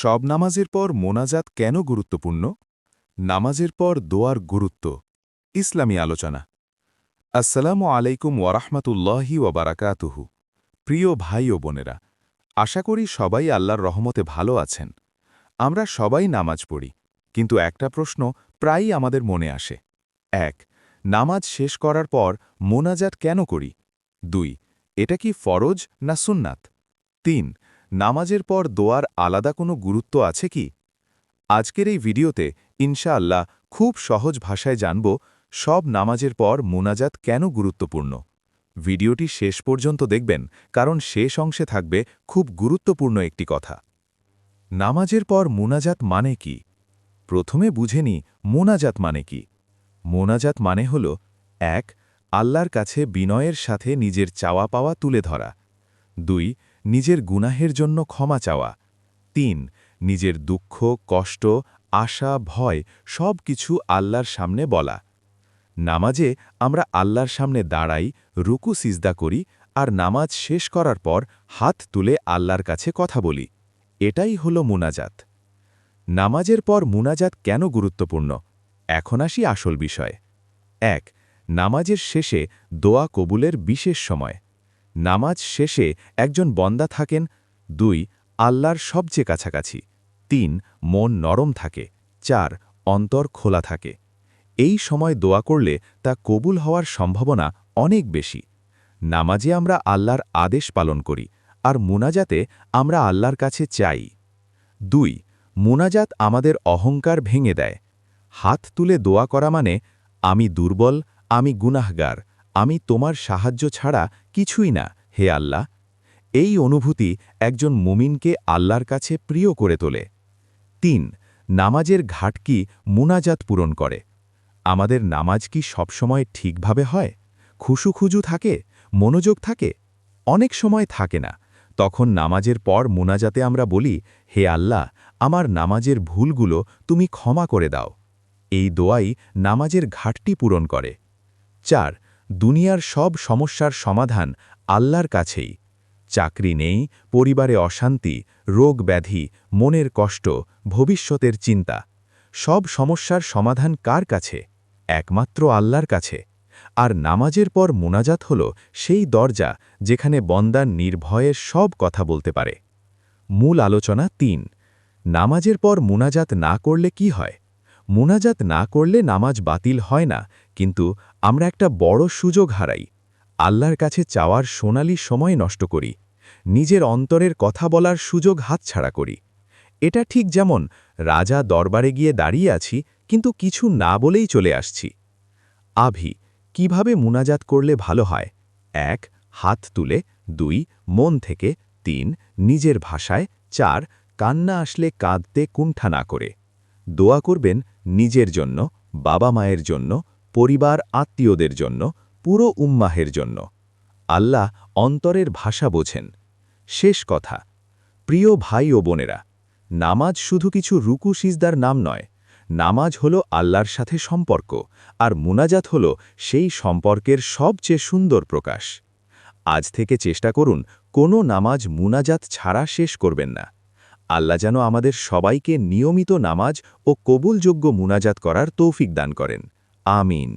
সব নামাজের পর মোনাজাত কেন গুরুত্বপূর্ণ? নামাজের পর দোয়ার গুরুত্ব। ইসলামী আলোচনা। আসসালামু আলাইকুম ওয়ারাহমাতুল্লাহি ওয়াবারাকাতুহু প্রিয় ভাই ও বোনেরা, আশা করি সবাই আল্লাহর রহমতে ভালো আছেন। আমরা সবাই নামাজ পড়ি, কিন্তু একটা প্রশ্ন প্রায়ই আমাদের মনে আসে। এক, নামাজ শেষ করার পর মোনাজাত কেন করি? দুই, এটা কি ফরজ না সুন্নাত? তিন নামাজের পর দোয়ার আলাদা কোনো গুরুত্ব আছে কি? আজকের এই ভিডিওতে, ইনশাআল্লাহ, খুব সহজ ভাষায় জানব সব নামাজের পর মোনাজাত কেন গুরুত্বপূর্ণ। ভিডিওটি শেষ পর্যন্ত দেখবেন, কারণ শেষ অংশে থাকবে খুব গুরুত্বপূর্ণ একটি কথা। নামাজের পর মোনাজাত মানে কি? প্রথমে বুঝে নি, মোনাজাত মানে কি? মোনাজাত মানে হল, এক, আল্লাহর কাছে বিনয়ের সাথে নিজের চাওয়া পাওয়া তুলে ধরা। দুই নিজের গুনাহের জন্য ক্ষমা চাওয়া। তিন, নিজের দুঃখ, কষ্ট, আশা, ভয় সব কিছু আল্লাহর সামনে বলা। নামাজে আমরা আল্লাহর সামনে দাঁড়াই, রুকু, সিজদা করি আর নামাজ শেষ করার পর হাত তুলে আল্লাহর কাছে কথা বলি। এটাই হল মুনাজাত। নামাজের পর মুনাজাত কেন গুরুত্বপূর্ণ? এখন আসি আসল বিষয়। এক, নামাজের শেষে দোয়া কবুলের বিশেষ সময়। নামাজ শেষে একজন বন্দা থাকেন, দুই, আল্লাহর সবচেয়ে কাছাকাছি, তিন, মন নরম থাকে, চার, অন্তর খোলা থাকে। এই সময় দোয়া করলে তা কবুল হওয়ার সম্ভাবনা অনেক বেশি। নামাজে আমরা আল্লাহর আদেশ পালন করি আর মুনাজাতে আমরা আল্লাহর কাছে চাই। দুই, মুনাজাত আমাদের অহংকার ভেঙে দেয়। হাত তুলে দোয়া করা মানে আমি দুর্বল, আমি গুনাহগার। আমি তোমার সাহায্য ছাড়া কিছুই না, হে আল্লাহ। এই অনুভূতি একজন মুমিনকে আল্লাহর কাছে প্রিয় করে তোলে। তিন, নামাজের ঘাটকি মুনাজাত পূরণ করে। আমাদের নামাজ কি সবসময় ঠিকভাবে হয়? খুশুখুজু থাকে? মনোযোগ থাকে? অনেক সময় থাকে না। তখন নামাজের পর মুনাজাতে আমরা বলি, হে আল্লাহ, আমার নামাজের ভুলগুলো তুমি ক্ষমা করে দাও। এই দোয়াই নামাজের ঘাটটি পূরণ করে। চার দুনিয়ার সব সমস্যার সমাধান আল্লাহর কাছেই। চাকরি নেই, পরিবারে অশান্তি, রোগ ব্যাধি, মনের কষ্ট, ভবিষ্যতের চিন্তা। সব সমস্যার সমাধান কার কাছে? একমাত্র আল্লাহর কাছে। আর নামাজের পর মোনাজাত হল সেই দরজা যেখানে বন্দার নির্ভয়ের সব কথা বলতে পারে। মূল আলোচনা তিন, নামাজের পর মোনাজাত না করলে কি হয়? মোনাজাত না করলে নামাজ বাতিল হয় না কিন্তু আমরা একটা বড় সুযোগ হারাই। আল্লাহর কাছে চাওয়ার সোনালি সময় নষ্ট করি। নিজের অন্তরের কথা বলার সুযোগ হাতছাড়া করি। এটা ঠিক যেমন রাজা দরবারে গিয়ে দাঁড়িয়ে আছি, কিন্তু কিছু না বলেই চলে আসছি। আভি, কীভাবে মুনাজাত করলে ভালো হয়? এক, হাত তুলে। দুই, মন থেকে। তিন, নিজের ভাষায়। চার, কান্না আসলে কাঁদতে কুণ্ঠা না করে। দোয়া করবেন নিজের জন্য বাবা মায়ের জন্য পরিবার আত্মীয়দের জন্য, পুরো উম্মাহের জন্য। আল্লাহ অন্তরের ভাষা বোঝেন। শেষ কথা, প্রিয় ভাই ও বোনেরা, নামাজ শুধু কিছু রুকু সিজদার নাম নয়, নামাজ হল আল্লাহর সাথে সম্পর্ক, আর মুনাজাত হল সেই সম্পর্কের সবচেয়ে সুন্দর প্রকাশ। আজ থেকে চেষ্টা করুন, কোনো নামাজ মুনাজাত ছাড়া শেষ করবেন না। আল্লাহ যেন আমাদের সবাইকে নিয়মিত নামাজ ও কবুলযোগ্য মুনাজাত করার তৌফিক দান করেন। আমিন